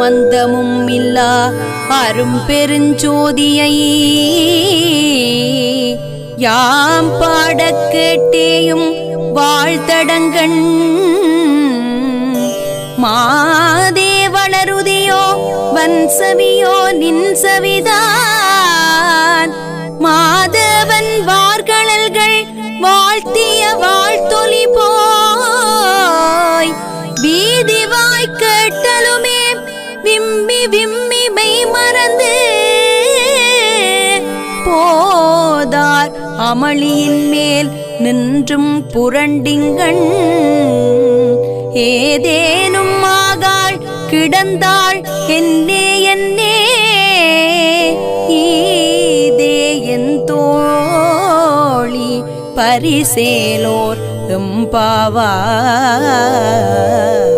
அந்தமும் இல்லா அரும் பெருஞ்சோதியை. யாம் பாடக் கேட்டேயும் வாழ்த்தடங்கண். மாதே வளருதியோ வன்சவியோ நின்சவிதான். மாதவன் வார்கழல்கள் வாழ்த்திய வீதி வாய் கேட்டலுமே விம்மி விம்மி மெய் மறந்து போதார் அமளியின் மேல் நின்றும் புரண்டிங்கண். ஏதேனும் ஆகாள் கிடந்தாள் என்னே என்னே ஈதே என் தோழி பரிசேலோர் எம்பாவா